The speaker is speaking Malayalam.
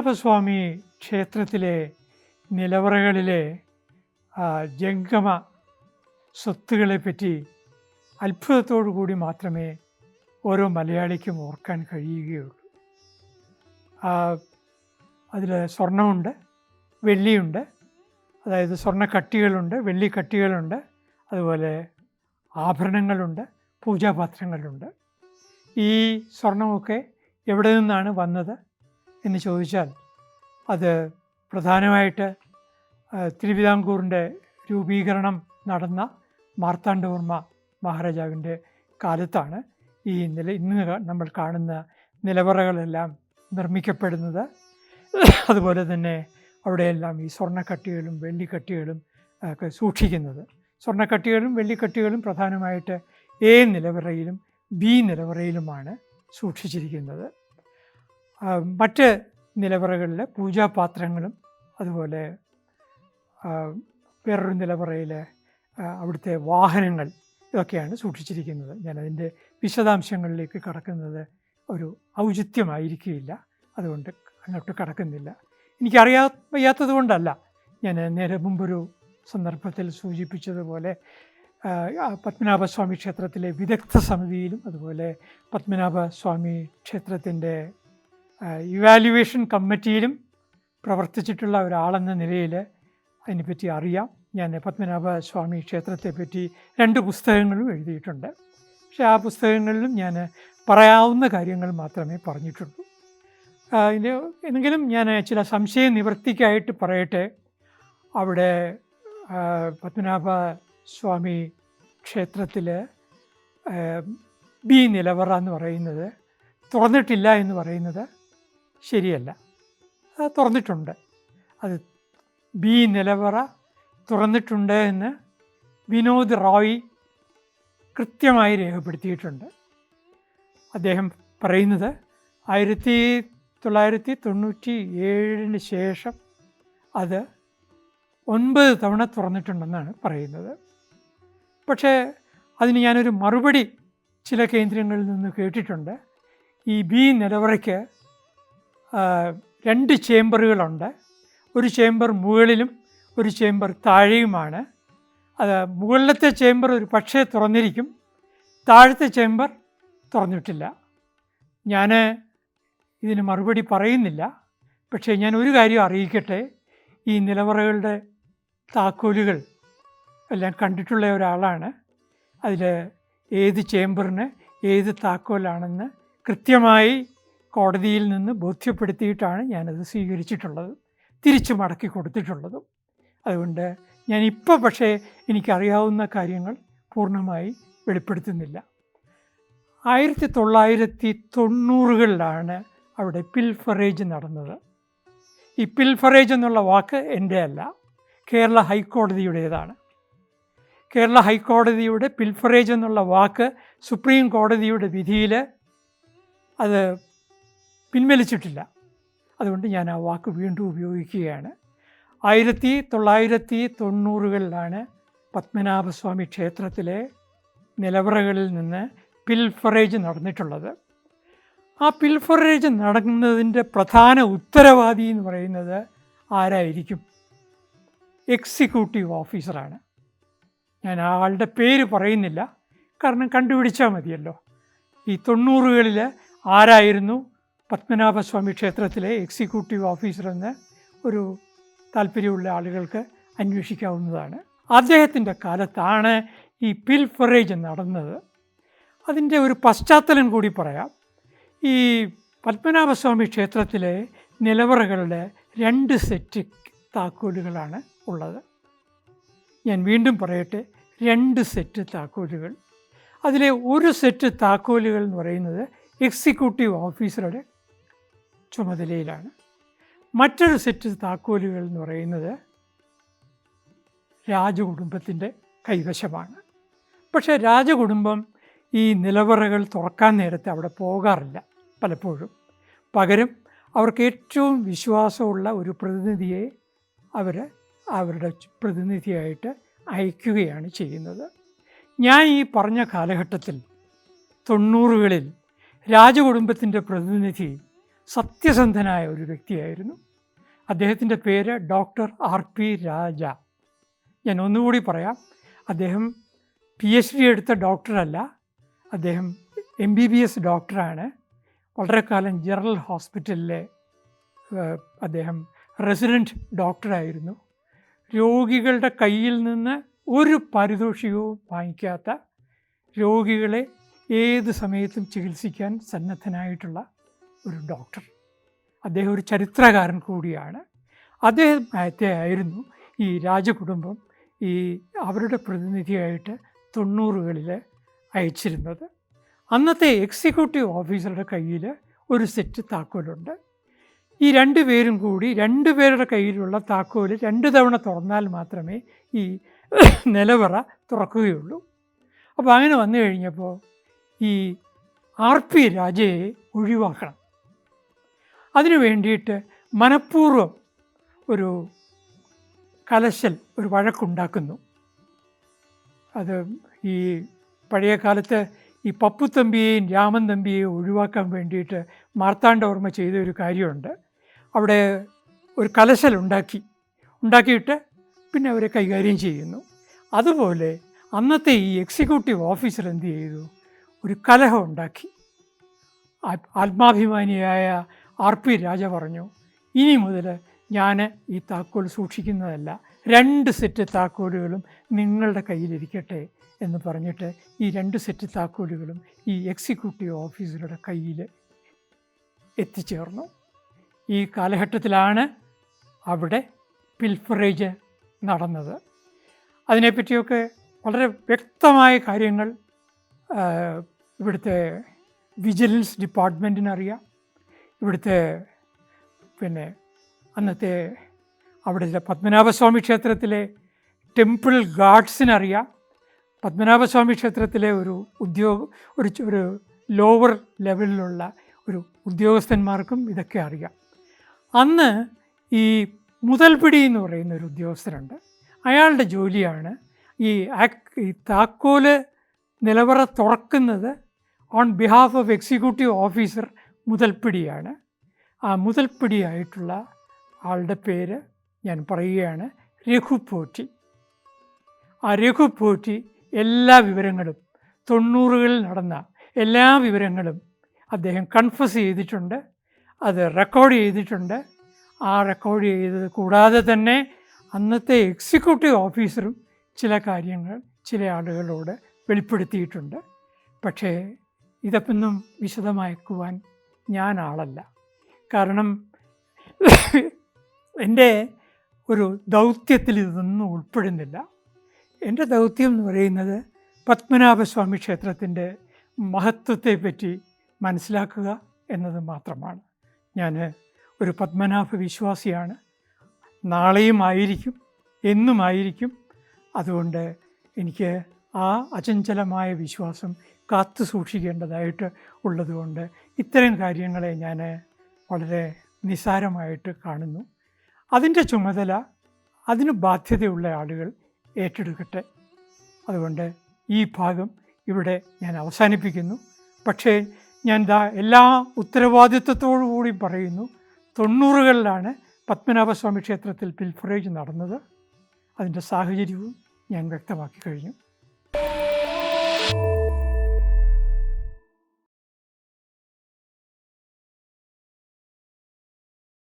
പത്മനാഭസ്വാമി ക്ഷേത്രത്തിലെ നിലവറകളിലെ ജംഗമ സ്വത്തുകളെ പറ്റി അത്ഭുതത്തോടു കൂടി മാത്രമേ ഓരോ മലയാളിക്കും ഓർക്കാൻ കഴിയുകയുള്ളൂ. അതിൽ സ്വർണമുണ്ട് വെള്ളിയുണ്ട് അതായത് സ്വർണക്കട്ടികളുണ്ട് വെള്ളിക്കട്ടികളുണ്ട് അതുപോലെ ആഭരണങ്ങളുണ്ട് പൂജാപാത്രങ്ങളുണ്ട്. ഈ സ്വർണമൊക്കെ എവിടെ നിന്നാണ് വന്നത്? എന്ന് ചോദിച്ചാൽ അത് പ്രധാനമായിട്ട് തിരുവിതാംകൂറിന്റെ രൂപീകരണം നടന്ന മാർത്താണ്ഡവർമ്മ മഹാരാജാവിന്റെ കാലത്താണ് ഈ നില ഇന്ന് നമ്മൾ കാണുന്ന നിലവറകളെല്ലാം നിർമ്മിക്കപ്പെടുന്നത്. അതുപോലെ തന്നെ അവിടെയെല്ലാം ഈ സ്വർണക്കട്ടികളും വെള്ളിക്കട്ടികളും ഒക്കെ സൂക്ഷിക്കുന്നത്. സ്വർണക്കട്ടികളും വെള്ളിക്കട്ടികളും പ്രധാനമായിട്ട് എ നിലവറയിലും ബി നിലവറയിലുമാണ് സൂക്ഷിച്ചിരിക്കുന്നത്. മറ്റ് നിലവറകളിൽ പൂജാപാത്രങ്ങളും അതുപോലെ വേറൊരു നിലവറയിൽ അവിടുത്തെ വാഹനങ്ങൾ ഇതൊക്കെയാണ് സൂക്ഷിച്ചിരിക്കുന്നത്. ഞാനതിന്റെ വിശദാംശങ്ങളിലേക്ക് കടക്കുന്നത് ഒരു ഔചിത്യമായിരിക്കില്ല അതുകൊണ്ട് അങ്ങോട്ട് കടക്കുന്നില്ല. എനിക്കറിയാ വയ്യാത്തത് കൊണ്ടല്ല. ഞാൻ നേരെ മുമ്പൊരു സന്ദർഭത്തിൽ സൂചിപ്പിച്ചതുപോലെ പത്മനാഭസ്വാമി ക്ഷേത്രത്തിലെ വിദഗ്ധ സമിതിയിലും അതുപോലെ പത്മനാഭസ്വാമി ക്ഷേത്രത്തിന്റെ ഇവാലുവേഷൻ കമ്മിറ്റിയിലും പ്രവർത്തിച്ചിട്ടുള്ള ഒരാളെന്ന നിലയിൽ അതിനെപ്പറ്റി അറിയാം. ഞാൻ പത്മനാഭ സ്വാമി ക്ഷേത്രത്തെപ്പറ്റി രണ്ട് പുസ്തകങ്ങളും എഴുതിയിട്ടുണ്ട്. പക്ഷേ ആ പുസ്തകങ്ങളിലും ഞാൻ പറയാവുന്ന കാര്യങ്ങൾ മാത്രമേ പറഞ്ഞിട്ടുള്ളൂ. അതിന്റെ എന്തെങ്കിലും ഞാൻ ചില സംശയ നിവൃത്തിക്കായിട്ട് പറയട്ടെ. അവിടെ പത്മനാഭ സ്വാമി ക്ഷേത്രത്തിൽ ബി നിലവറ എന്ന് പറയുന്നത് തുറന്നിട്ടില്ല എന്ന് പറയുന്നത് ശരിയല്ല. അത് തുറന്നിട്ടുണ്ട്. അത് ബി നിലവറ തുറന്നിട്ടുണ്ട് എന്ന് വിനോദ് റോയ് കൃത്യമായി രേഖപ്പെടുത്തിയിട്ടുണ്ട്. അദ്ദേഹം പറയുന്നത് ആയിരത്തി തൊള്ളായിരത്തി തൊണ്ണൂറ്റി ഏഴിന് ശേഷം അത് ഒൻപത് തവണ തുറന്നിട്ടുണ്ടെന്നാണ് പറയുന്നത്. പക്ഷേ അതിന് ഞാനൊരു മറുപടി ചില കേന്ദ്രങ്ങളിൽ നിന്ന് കേട്ടിട്ടുണ്ട്. ഈ ബി നിലവറയ്ക്ക് രണ്ട് ചേംബറുകളുണ്ട് ഒരു ചേംബർ മുകളിലും ഒരു ചേംബർ താഴെയുമാണ്. അത് മുകളിലത്തെ ചേംബർ ഒരു പക്ഷേ തുറന്നിരിക്കും താഴത്തെ ചേംബർ തുറന്നിട്ടില്ല. ഞാൻ ഇതിന് മറുപടി പറയുന്നില്ല. പക്ഷേ ഞാൻ ഒരു കാര്യം അറിയിക്കട്ടെ. ഈ നിലവറകളുടെ താക്കോലുകൾ എല്ലാം കണ്ടിട്ടുള്ള ഒരാളാണ്. അതിൽ ഏത് ചേംബറിന് ഏത് താക്കോലാണെന്ന് കൃത്യമായി കോടതിയിൽ നിന്ന് ബോധ്യപ്പെടുത്തിയിട്ടാണ് ഞാനത് സ്വീകരിച്ചിട്ടുള്ളത് തിരിച്ചു മടക്കി കൊടുത്തിട്ടുള്ളതും. അതുകൊണ്ട് ഞാൻ പക്ഷേ എനിക്കറിയാവുന്ന കാര്യങ്ങൾ പൂർണമായി വെളിപ്പെടുത്തുന്നില്ല. ആയിരത്തി തൊള്ളായിരത്തി തൊണ്ണൂറുകളിലാണ് അവിടെ പിൽഫറേജ് നടന്നത്. ഈ പിൽഫറേജ് എന്നുള്ള വാക്ക് എന്റെ അല്ല കേരള ഹൈക്കോടതിയുടേതാണ്. കേരള ഹൈക്കോടതിയുടെ പിൽഫറേജ് എന്നുള്ള വാക്ക് സുപ്രീം കോടതിയുടെ വിധിയിൽ അത് പിൻവലിച്ചിട്ടില്ല. അതുകൊണ്ട് ഞാൻ ആ വാക്ക് വീണ്ടും ഉപയോഗിക്കുകയാണ്. ആയിരത്തി തൊള്ളായിരത്തി തൊണ്ണൂറുകളിലാണ് പത്മനാഭസ്വാമി ക്ഷേത്രത്തിലെ നിലവറകളിൽ നിന്ന് പിൽഫറേജ് നടന്നിട്ടുള്ളത്. ആ പിൽഫറേജ് നടക്കുന്നതിന്റെ പ്രധാന ഉത്തരവാദി എന്ന് പറയുന്നത് ആരായിരിക്കും? എക്സിക്യൂട്ടീവ് ഓഫീസറാണ് ഞാൻ ആളുടെ പേര് പറയുന്നില്ല. കാരണം കണ്ടുപിടിച്ചാൽ മതിയല്ലോ. ഈ തൊണ്ണൂറുകളിൽ ആരായിരുന്നു? പത്മനാഭസ്വാമി ക്ഷേത്രത്തിലെ എക്സിക്യൂട്ടീവ് ഓഫീസറെന്ന് ഒരു താല്പര്യമുള്ള ആളുകൾക്ക് അന്വേഷിക്കാവുന്നതാണ്. അദ്ദേഹത്തിന്റെ കാലത്താണ് ഈ പിൽഫറേജ് നടന്നത്. അതിന്റെ ഒരു പശ്ചാത്തലം കൂടി പറയാം. ഈ പത്മനാഭസ്വാമി ക്ഷേത്രത്തിലെ നിലവറകളുടെ രണ്ട് സെറ്റ് താക്കോലുകളാണ് ഉള്ളത്. ഞാൻ വീണ്ടും പറയട്ടെ രണ്ട് സെറ്റ് താക്കോലുകൾ. അതിലെ ഒരു സെറ്റ് താക്കോലുകൾ എന്ന് പറയുന്നത് എക്സിക്യൂട്ടീവ് ഓഫീസറുടെ ചുമതലയിലാണ്. മറ്റൊരു സെറ്റ് താക്കോലുകൾ എന്ന് പറയുന്നത് രാജകുടുംബത്തിന്റെ കൈവശമാണ്. പക്ഷേ രാജകുടുംബം ഈ നിലവറകൾ തുറക്കാൻ നേരത്തെ അവിടെ പോകാറില്ല പലപ്പോഴും. പകരം അവർക്ക് ഏറ്റവും വിശ്വാസമുള്ള ഒരു പ്രതിനിധിയെ അവർ അവരുടെ പ്രതിനിധിയായിട്ട് അയക്കുകയാണ് ചെയ്യുന്നത്. ഞാൻ ഈ പറഞ്ഞ കാലഘട്ടത്തിൽ തൊണ്ണൂറുകളിൽ രാജകുടുംബത്തിന്റെ പ്രതിനിധി സത്യസന്ധനായ ഒരു വ്യക്തിയായിരുന്നു. അദ്ദേഹത്തിന്റെ പേര് ഡോക്ടർ ആർ പി രാജ. ഞാൻ ഒന്നുകൂടി പറയാം. അദ്ദേഹം പി എച്ച് ഡി എടുത്ത ഡോക്ടറല്ല. അദ്ദേഹം എം ബി ബി എസ് ഡോക്ടറാണ്. വളരെ കാലം ജനറൽ ഹോസ്പിറ്റലിലെ അദ്ദേഹം റെസിഡന്റ് ഡോക്ടറായിരുന്നു. രോഗികളുടെ കയ്യിൽ നിന്ന് ഒരു പാരിതോഷികവും വാങ്ങിക്കാത്ത രോഗികളെ ഏത് സമയത്തും ചികിത്സിക്കാൻ സന്നദ്ധനായിട്ടുള്ള ഒരു ഡോക്ടർ. അദ്ദേഹം ഒരു ചരിത്രകാരൻ കൂടിയാണ്. അദ്ദേഹത്തെ ആയിരുന്നു ഈ രാജകുടുംബം ഈ അവരുടെ പ്രതിനിധിയായിട്ട് തൊണ്ണൂറുകളിൽ അയച്ചിരുന്നത്. അന്നത്തെ എക്സിക്യൂട്ടീവ് ഓഫീസറുടെ കയ്യിൽ ഒരു സെറ്റ് താക്കോലുണ്ട്. ഈ രണ്ട് പേരും കൂടി രണ്ട് പേരുടെ കയ്യിലുള്ള താക്കോൽ രണ്ട് തവണ തുറന്നാൽ മാത്രമേ ഈ നിലവറ തുറക്കുകയുള്ളൂ. അപ്പോൾ അങ്ങനെ വന്നു കഴിഞ്ഞപ്പോൾ ഈ ആർ പി രാജയെ ഒഴിവാക്കണം. അതിനു വേണ്ടിയിട്ട് മനഃപൂർവം ഒരു കലശൽ ഒരു വഴക്കുണ്ടാക്കുന്നു. അത് ഈ പഴയ കാലത്ത് ഈ പപ്പു തമ്പിയെയും രാമൻ തമ്പിയെയും ഒഴിവാക്കാൻ വേണ്ടിയിട്ട് മാർത്താണ്ഡവർമ്മ ചെയ്ത ഒരു കാര്യമുണ്ട്. അവിടെ ഒരു കലശൽ ഉണ്ടാക്കി ഉണ്ടാക്കിയിട്ട് പിന്നെ അവരെ കൈകാര്യം ചെയ്യുന്നു. അതുപോലെ അന്നത്തെ ഈ എക്സിക്യൂട്ടീവ് ഓഫീസർ എന്ത് ചെയ്തു? ഒരു കലഹം ഉണ്ടാക്കി. ആത്മാഭിമാനിയായ ആർ പി രാജ പറഞ്ഞു ഇനി മുതൽ ഞാൻ ഈ താക്കോൽ സൂക്ഷിക്കുന്നതല്ല. രണ്ട് സെറ്റ് താക്കോലുകളും നിങ്ങളുടെ കയ്യിലിരിക്കട്ടെ എന്ന് പറഞ്ഞിട്ട് ഈ രണ്ട് സെറ്റ് താക്കോലുകളും ഈ എക്സിക്യൂട്ടീവ് ഓഫീസറുടെ കയ്യിൽ എത്തിച്ചേർന്നു. ഈ കാലഘട്ടത്തിലാണ് അവിടെ പിൽഫറേജ് നടന്നത്. അതിനെപ്പറ്റിയൊക്കെ വളരെ വ്യക്തമായ കാര്യങ്ങൾ ഇവിടുത്തെ വിജിലൻസ് ഡിപ്പാർട്ട്മെന്റിനറിയാം ഇവിടുത്തെ പിന്നെ അന്നത്തെ അവിടുത്തെ പത്മനാഭസ്വാമി ക്ഷേത്രത്തിലെ ടെമ്പിൾ ഗാർഡ്സിനറിയാം പത്മനാഭസ്വാമി ക്ഷേത്രത്തിലെ ഒരു ഉദ്യോഗ ഒരു ഒരു ലോവർ ലെവലിലുള്ള ഒരു ഉദ്യോഗസ്ഥന്മാർക്കും ഇതൊക്കെ അറിയാം. അന്ന് ഈ മുതൽപിടി എന്ന് പറയുന്ന ഒരു ഉദ്യോഗസ്ഥരുണ്ട്. അയാളുടെ ജോലിയാണ് ഈ ഈ താക്കോൽ നിലവറ തുറക്കുന്നത് on behalf of executive officer മുതൽപ്പിടിയാണ്. ആ മുതൽപ്പിടിയായിട്ടുള്ള ആളുടെ പേര് ഞാൻ പറയുകയാണ് രഘുപോറ്റി. ആ രഘുപോറ്റി എല്ലാ വിവരങ്ങളും തൊണ്ണൂറുകളിൽ നടന്ന എല്ലാ വിവരങ്ങളും അദ്ദേഹം കൺഫസ് ചെയ്തിട്ടുണ്ട് അത് റെക്കോർഡ് ചെയ്തിട്ടുണ്ട്. ആ റെക്കോർഡ് ചെയ്തത് കൂടാതെ തന്നെ അന്നത്തെ എക്സിക്യൂട്ടീവ് ഓഫീസറും ചില കാര്യങ്ങൾ ചില ആളുകളോട് വെളിപ്പെടുത്തിയിട്ടുണ്ട്. പക്ഷേ ഇതൊന്നും വിശദമാക്കുവാൻ ഞാൻ ആളല്ല കാരണം എന്റെ ഒരു ദൗത്യത്തിൽ ഇതൊന്നും ഉൾപ്പെടുന്നില്ല. എന്റെ ദൗത്യം എന്ന് പറയുന്നത് പത്മനാഭസ്വാമി ക്ഷേത്രത്തിന്റെ മഹത്വത്തെപ്പറ്റി മനസ്സിലാക്കുക എന്നത് മാത്രമാണ്. ഞാൻ ഒരു പത്മനാഭ വിശ്വാസിയാണ്. നാളെയും ആയിരിക്കും എന്നുമായിരിക്കും അതുകൊണ്ട് എനിക്ക് ആ അചഞ്ചലമായ വിശ്വാസം കാത്തു സൂക്ഷിക്കേണ്ടതായിട്ട് ഉള്ളതുകൊണ്ട് ഇത്തരം കാര്യങ്ങളെ ഞാൻ വളരെ നിസാരമായിട്ട് കാണുന്നു. അതിന്റെ ചുമതല അതിന് ബാധ്യതയുള്ള ആളുകൾ ഏറ്റെടുക്കട്ടെ. അതുകൊണ്ട് ഈ ഭാഗം ഇവിടെ ഞാൻ അവസാനിപ്പിക്കുന്നു. പക്ഷേ ഞാൻ ദാ എല്ലാ ഉത്തരവാദിത്വത്തോടു കൂടി പറയുന്നു. തൊണ്ണൂറുകളിലാണ് പത്മനാഭസ്വാമി ക്ഷേത്രത്തിൽ പിൽഫറേജ് നടന്നത്. അതിന്റെ സാഹചര്യവും ഞാൻ വ്യക്തമാക്കി കഴിഞ്ഞു.